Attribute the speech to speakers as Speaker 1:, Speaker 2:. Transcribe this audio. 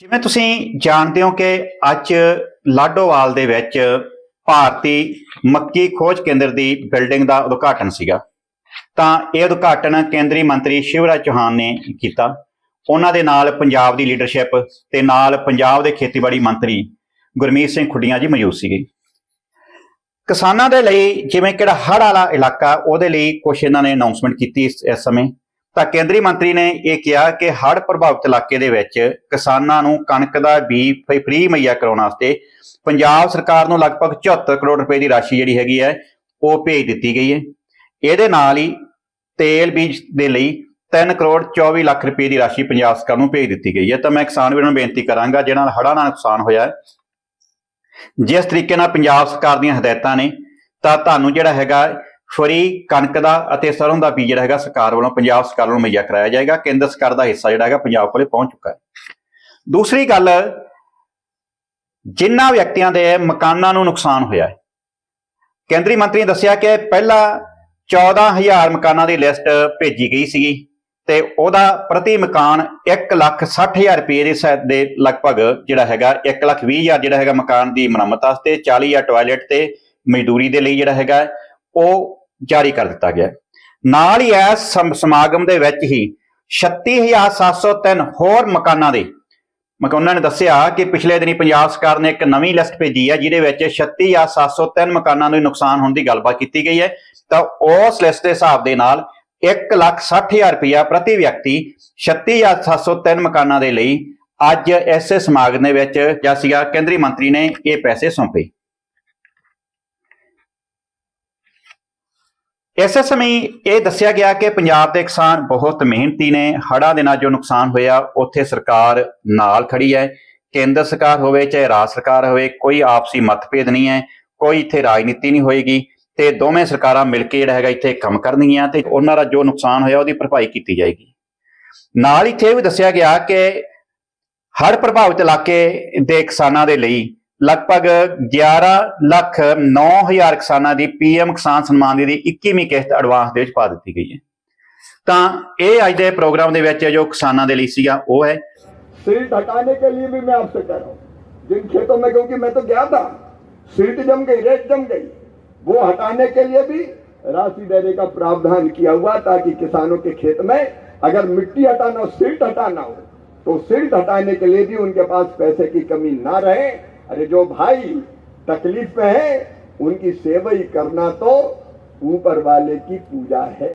Speaker 1: ਜਿਵੇਂ ਤੁਸੀਂ ਜਾਣਦੇ ਹੋ ਕਿ ਅੱਜ ਲਾਡੋਵਾਲ ਦੇ ਵਿੱਚ ਭਾਰਤੀ ਮੱਕੀ ਖੋਜ ਕੇਂਦਰ ਦੀ ਬਿਲਡਿੰਗ ਦਾ ਉਦਘਾਟਨ ਸੀਗਾ। ਤਾਂ ਇਹ ਉਦਘਾਟਨ ਕੇਂਦਰੀ ਮੰਤਰੀ ਸ਼ਿਵਰਾਜ ਚੌਹਾਨ ਨੇ ਕੀਤਾ। ਉਹਨਾਂ ਦੇ ਨਾਲ ਪੰਜਾਬ ਦੀ ਲੀਡਰਸ਼ਿਪ ਤੇ ਨਾਲ ਪੰਜਾਬ ਦੇ ਖੇਤੀਬਾੜੀ ਮੰਤਰੀ ਗੁਰਮੀਤ ਸਿੰਘ ਖੁੱਡੀਆਂ ਜੀ ਮੌਜੂਦ ਸੀਗੇ। ਕਿਸਾਨਾਂ ਦੇ ਲਈ ਜਿਵੇਂ ਕਿਹੜਾ ਹੜ੍ਹ ਵਾਲਾ ਇਲਾਕਾ, ਉਹਦੇ ਲਈ ਕੁਝ ਇਹਨਾਂ ਨੇ ਅਨਾਉਂਸਮੈਂਟ ਕੀਤੀ ਇਸ ਸਮੇਂ। ਤਾਂ ਕੇਂਦਰੀ ਮੰਤਰੀ ਨੇ ਇਹ ਕਿਹਾ ਕਿ ਹੜ੍ਹ ਪ੍ਰਭਾਵਿਤ ਇਲਾਕੇ ਦੇ ਵਿੱਚ ਕਿਸਾਨਾਂ ਨੂੰ ਕਣਕ ਦਾ ਬੀਜ ਫ੍ਰੀ ਮੁਹੱਈਆ ਕਰਾਉਣ ਵਾਸਤੇ ਪੰਜਾਬ ਸਰਕਾਰ ਨੂੰ ਲਗਭਗ 74 ਕਰੋੜ ਰੁਪਏ ਦੀ ਰਾਸ਼ੀ ਜਿਹੜੀ ਹੈਗੀ ਹੈ, ਉਹ ਭੇਜ ਦਿੱਤੀ ਗਈ ਹੈ। ਇਹਦੇ ਨਾਲ ਹੀ ਤੇਲ ਬੀਜ ਦੇ ਲਈ 3 ਕਰੋੜ 24 ਲੱਖ ਰੁਪਏ ਦੀ ਰਾਸ਼ੀ ਪੰਜਾਬ ਸਰਕਾਰ ਨੂੰ ਭੇਜ ਦਿੱਤੀ ਗਈ ਹੈ। ਤਾਂ ਮੈਂ ਕਿਸਾਨ ਵੀਰਾਂ ਨੂੰ ਬੇਨਤੀ ਕਰਾਂਗਾ, ਜਿਹਨਾਂ ਨਾਲ ਹੜ੍ਹਾਂ ਨਾਲ ਨੁਕਸਾਨ ਹੋਇਆ ਹੈ, ਜਿਸ ਤਰੀਕੇ ਨਾਲ ਪੰਜਾਬ ਸਰਕਾਰ ਦੀਆਂ ਹਦਾਇਤਾਂ ਨੇ, ਤਾਂ ਤੁਹਾਨੂੰ ਜਿਹੜਾ ਹੈਗਾ ਫਰੀ ਕਣਕ ਦਾ ਅਤੇ ਸਰੋਂ ਦਾ ਬੀਜ ਜਿਹੜਾ ਹੈਗਾ ਸਰਕਾਰ ਵੱਲੋਂ, ਪੰਜਾਬ ਸਰਕਾਰ ਨੂੰ ਮੁਹੱਈਆ ਕਰਾਇਆ ਜਾਏਗਾ। ਕੇਂਦਰ ਸਰਕਾਰ ਦਾ ਹਿੱਸਾ ਜਿਹੜਾ ਹੈਗਾ ਪੰਜਾਬ ਕੋਲੇ ਪਹੁੰਚ ਚੁੱਕਾ ਹੈ। ਦੂਸਰੀ ਗੱਲ ਜਿਨ੍ਹਾਂ ਵਿਅਕਤੀਆਂ ਦੇ ਮਕਾਨਾਂ ਨੂੰ ਨੁਕਸਾਨ ਹੋਇਆ ਹੈ, ਕੇਂਦਰੀ ਮੰਤਰੀ ਨੇ ਦੱਸਿਆ ਕਿ ਪਹਿਲਾਂ 14000 ਮਕਾਨਾਂ ਦੀ ਲਿਸਟ ਭੇਜੀ ਗਈ ਸੀਗੀ ਤੇ ਉਹਦਾ ਪ੍ਰਤੀ ਮਕਾਨ 160000 ਰੁਪਏ ਦੇ ਸਹਿਤ ਦੇ ਲਗਭਗ ਜਿਹੜਾ ਹੈਗਾ 120000 ਜਿਹੜਾ ਹੈਗਾ ਮਕਾਨ ਦੀ ਮੁਰੰਮਤ ਵਾਸਤੇ 40000 ਟਾਇਲਟ ਤੇ ਮਜ਼ਦੂਰੀ ਦੇ ਲਈ ਜਿਹੜਾ ਹੈਗਾ, ਉਹ ਜਾਰੀ ਕਰ ਦਿੱਤਾ ਗਿਆ ਨਾਲ ਹੀ ਇਸ ਸਮਾਗਮ ਦੇ ਵਿੱਚ ਹੀ 36703 ਹੋਰ ਮਕਾਨਾਂ ਦੇ ਮਕਾਨਾਂ ਨੇ ਦੱਸਿਆ ਕਿ ਪਿਛਲੇ ਦਿਨੀ ਪੰਜਾਬ ਸਰਕਾਰ ਨੇ ਇੱਕ ਨਵੀਂ ਲਿਸਟ ਭੇਜੀ ਹੈ, ਜਿਹਦੇ ਵਿੱਚ 36703 ਮਕਾਨਾਂ ਨੂੰ ਨੁਕਸਾਨ ਹੋਣ ਦੀ ਗੱਲਬਾਤ ਕੀਤੀ ਗਈ ਹੈ। ਤਾਂ ਉਸ ਲਿਸਟ ਦੇ ਹਿਸਾਬ ਦੇ ਨਾਲ 160000 ਰੁਪਇਆ ਪ੍ਰਤੀ ਵਿਅਕਤੀ 36703 ਮਕਾਨਾਂ ਦੇ ਲਈ ਅੱਜ ਇਸ ਸਮਾਗਮ ਦੇ ਵਿੱਚ ਜਾਂ ਸੀਗਾ ਕੇਂਦਰੀ ਮੰਤਰੀ ਨੇ ਇਹ ਪੈਸੇ ਸੌਂਪੇ। ਇਸੇ ਸਮੇਂ ਇਹ ਦੱਸਿਆ ਗਿਆ ਕਿ ਪੰਜਾਬ ਦੇ ਕਿਸਾਨ ਬਹੁਤ ਮਿਹਨਤੀ ਨੇ। ਹੜ੍ਹਾਂ ਦੇ ਨਾਲ ਜੋ ਨੁਕਸਾਨ ਹੋਇਆ, ਉੱਥੇ ਸਰਕਾਰ ਨਾਲ ਖੜੀ ਹੈ। ਕੇਂਦਰ ਸਰਕਾਰ ਹੋਵੇ, ਚਾਹੇ ਰਾਜ ਸਰਕਾਰ ਹੋਵੇ, ਕੋਈ ਆਪਸੀ ਮਤਭੇਦ ਨਹੀਂ ਹੈ। ਕੋਈ ਇੱਥੇ ਰਾਜਨੀਤੀ ਨਹੀਂ ਹੋਏਗੀ ਤੇ ਦੋਵੇਂ ਸਰਕਾਰਾਂ ਮਿਲ ਕੇ ਜਿਹੜਾ ਹੈਗਾ ਇੱਥੇ ਕੰਮ ਕਰਨਗੀਆਂ ਤੇ ਉਹਨਾਂ ਦਾ ਜੋ ਨੁਕਸਾਨ ਹੋਇਆ, ਉਹਦੀ ਭਰਪਾਈ ਕੀਤੀ ਜਾਏਗੀ। ਨਾਲ ਇੱਥੇ ਇਹ ਵੀ ਦੱਸਿਆ ਗਿਆ ਕਿ ਹੜ੍ਹ ਪ੍ਰਭਾਵਿਤ ਇਲਾਕੇ ਦੇ ਕਿਸਾਨਾਂ ਦੇ ਲਈ ਲਗਭਗ 11 ਲੱਖ 9000 ਕਿਸਾਨਾਂ ਦੀ ਪੀਐਮ ਕਿਸਾਨ ਸਨਮਾਨ ਨਿਧੀ 21ਵੀਂ ਕਿਸ਼ਤ ਐਡਵਾਂਸ ਦੇ ਵਿੱਚ ਪਾ ਦਿੱਤੀ ਗਈ ਹੈ ਤਾਂ ਇਹ ਅੱਜ ਦੇ ਪ੍ਰੋਗਰਾਮ ਦੇ ਵਿੱਚ ਜੋ ਕਿਸਾਨਾਂ ਦੇ ਲਈ ਸੀਗਾ ਉਹ ਹੈ
Speaker 2: सीट हटाने के लिए भी मैं आपसे कह रहा हूं जिन खेतों में क्योंकि मैं तो गया था सीट जम गई रेत जम गई वो हटाने के लिए भी राशि देने का प्रावधान किया हुआ ताकि किसानों के खेत में अगर मिट्टी हटाना हो सीट हटाना हो तो सीट हटाने के लिए भी उनके पास पैसे की कमी ना रहे अरे जो भाई तकलीफ में है उनकी सेवा ही करना तो ऊपर वाले की पूजा है